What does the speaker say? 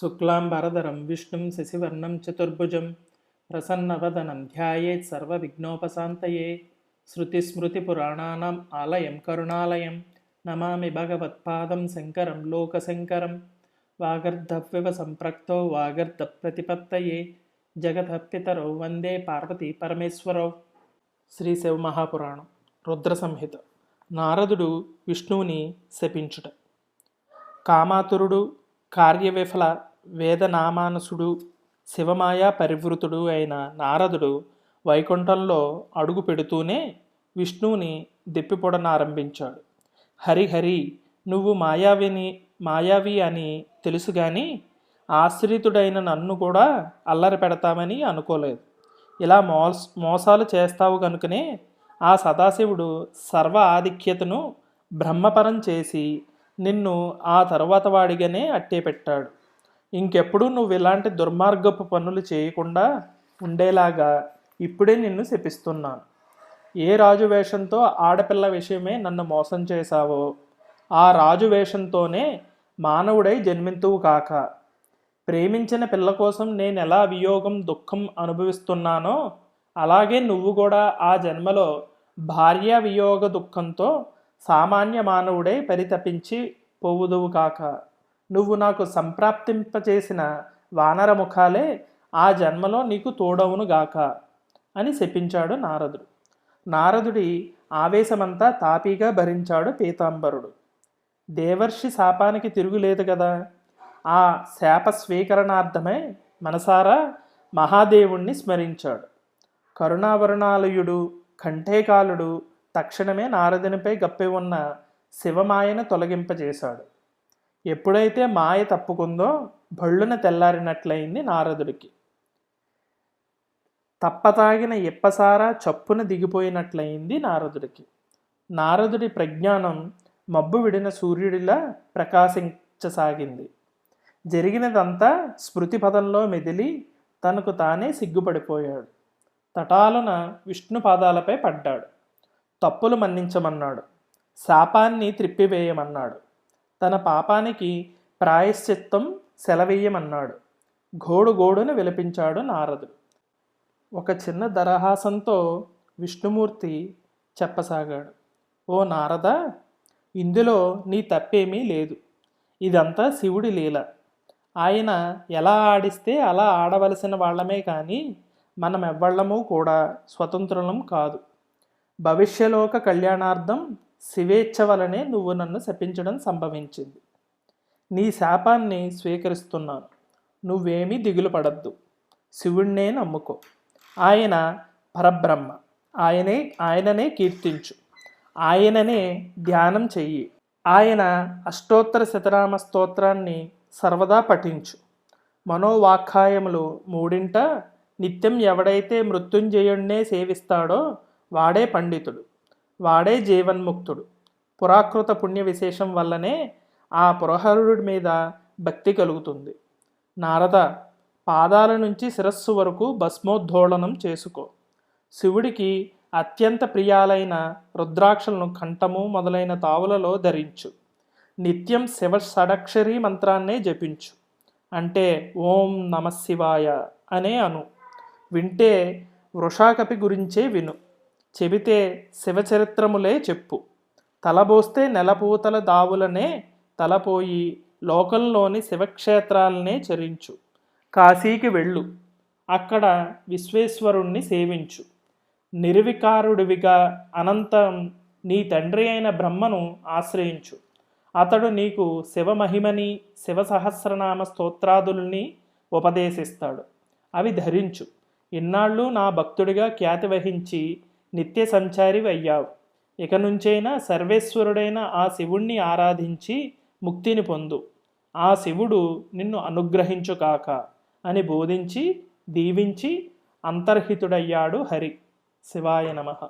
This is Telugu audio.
శుక్లాంబరధరం విష్ణుం శశివర్ణం చతుర్భుజం ప్రసన్నవదనం ధ్యాయేత్ సర్వవిఘ్నోపశాంతయే శృతిస్మృతిపురాణానాం ఆలయం కరుణాలయం నమామి భగవత్పాదం శంకరం లోకశంకరం వాగర్ధవ్యవ సంప్రక్తో వాగర్ధ ప్రతిపత్తయే జగతపితరౌ వందే పార్వతీ పరమేశ్వరౌ. శ్రీ శివమహాపురాణం రుద్ర సంహిత నారదుడు విష్ణువుని శపించుట. కామాతురుడు కార్యవిఫల వేదనామానసుడు శివమాయా పరివృతుడు అయిన నారదుడు వైకుంఠంలో అడుగు పెడుతూనే విష్ణువుని దెప్పిపొడనారంభించాడు. హరిహరి నువ్వు మాయావిని మాయావి అని తెలుసు కానీ ఆశ్రితుడైన నన్ను కూడా అల్లరి పెడతామని అనుకోలేదు. ఇలా మోస్ మోసాలు చేస్తావు కనుకనే ఆ సదాశివుడు సర్వ ఆధిక్యతను బ్రహ్మపరం చేసి నిన్ను ఆ తరువాత వాడిగానే అట్టే పెట్టాడు. ఇంకెప్పుడు నువ్వు ఇలాంటి దుర్మార్గపు పనులు చేయకుండా ఉండేలాగా ఇప్పుడే నిన్ను శపిస్తున్నాను. ఏ రాజు వేషంతో ఆడపిల్ల విషయమే నన్ను మోసం చేశావో ఆ రాజు వేషంతోనే మానవుడై జన్మింతువు కాక. ప్రేమించిన పిల్ల కోసం నేను ఎలా వియోగం దుఃఖం అనుభవిస్తున్నానో అలాగే నువ్వు కూడా ఆ జన్మలో భార్య వియోగ దుఃఖంతో సామాన్య మానవుడై పరితపించి పోవుదువు కాక. నువ్వు నాకు సంప్రాప్తింపచేసిన వానర ముఖాలే ఆ జన్మలో నీకు తోడవును గాక అని శపించాడు నారదుడు. నారదుడి ఆవేశమంతా తాపీగా భరించాడు పీతాంబరుడు. దేవర్షి శాపానికి తిరుగులేదు కదా? ఆ శాప స్వీకరణార్థమే మనసారా మహాదేవుణ్ణి స్మరించాడు. కరుణావరణాలయుడు కంఠేకాలుడు తక్షణమే నారదునిపై గప్పి ఉన్న శివమాయను తొలగింపజేశాడు. ఎప్పుడైతే మాయ తప్పుకుందో భళ్ళున తెల్లారినట్లయింది నారదుడికి. తప్పతాగిన ఇప్పసారా చప్పున దిగిపోయినట్లయింది నారదుడికి. నారదుడి ప్రజ్ఞానం మబ్బు విడిన సూర్యుడిలా ప్రకాశించసాగింది. జరిగినదంతా స్మృతి పదంలో మెదిలి తనకు తానే సిగ్గుపడిపోయాడు. తటాలున విష్ణు పాదాలపై పడ్డాడు. తప్పులు మన్నించమన్నాడు. శాపాన్ని త్రిప్పివేయమన్నాడు. తన పాపానికి ప్రాయశ్చిత్తం సెలవేయమన్నాడు గోడు గోడును విలపించాడు నారదుడు. ఒక చిన్న దరహాసంతో విష్ణుమూర్తి చెప్పసాగాడు. ఓ నారద ఇందులో నీ తప్పేమీ లేదు. ఇదంతా శివుడి లీల. ఆయన ఎలా ఆడిస్తే అలా ఆడవలసిన వాళ్ళమే కానీ మనం ఎవ్వళ్ళము కూడా స్వతంత్రులం కాదు. భవిష్యలోక కళ్యాణార్థం శివేచ్ఛ వలనే నువ్వు నన్ను శపించడం సంభవించింది. నీ శాపాన్ని స్వీకరిస్తున్నాను. నువ్వేమీ దిగులు పడద్దు. శివుణ్ణే నమ్ముకో. ఆయన పరబ్రహ్మ. ఆయనే ఆయననే కీర్తించు. ఆయననే ధ్యానం చెయ్యి. ఆయన అష్టోత్తర శతరామ స్తోత్రాన్ని సర్వదా పఠించు. మనోవాఖ్యాయములు మూడింట నిత్యం ఎవడైతే మృత్యుంజయుణ్ణే సేవిస్తాడో వాడే పండితుడు. వాడే జీవన్ముక్తుడు. పురాకృత పుణ్య విశేషం వల్లనే ఆ పురహరుడి మీద భక్తి కలుగుతుంది. నారద పాదాల నుంచి శిరస్సు వరకు భస్మోద్ధోళనం చేసుకో. శివుడికి అత్యంత ప్రియాలైన రుద్రాక్షలను కంఠము మొదలైన తావులలో ధరించు. నిత్యం శివ షడక్షరి మంత్రాన్నే జపించు. అంటే ఓం నమ శివాయ అనే అను. వింటే వృషాకపి గురించే విను. చెబితే శివచరిత్రములే చెప్పు. తలబోస్తే నెలపూతల దావులనే తలపోయి లోకంలోని శివక్షేత్రాలనే చరించు. కాశీకి వెళ్ళు. అక్కడ విశ్వేశ్వరుణ్ణి సేవించు. నిర్వికారుడివిగా అనంతం నీ తండ్రి అయిన బ్రహ్మను ఆశ్రయించు. అతడు నీకు శివమహిమని శివ సహస్రనామ స్తోత్రాదుల్ని ఉపదేశిస్తాడు. అవి ధరించు. ఇన్నాళ్ళు నా భక్తుడిగా ఖ్యాతి వహించి నిత్య సంచారివి అయ్యావు. ఇక నుంచైనా సర్వేశ్వరుడైన ఆ శివుణ్ణి ఆరాధించి ముక్తిని పొందు. ఆ శివుడు నిన్ను అనుగ్రహించుకాక అని బోధించి దీవించి అంతర్హితుడయ్యాడు హరి. శివాయ నమః.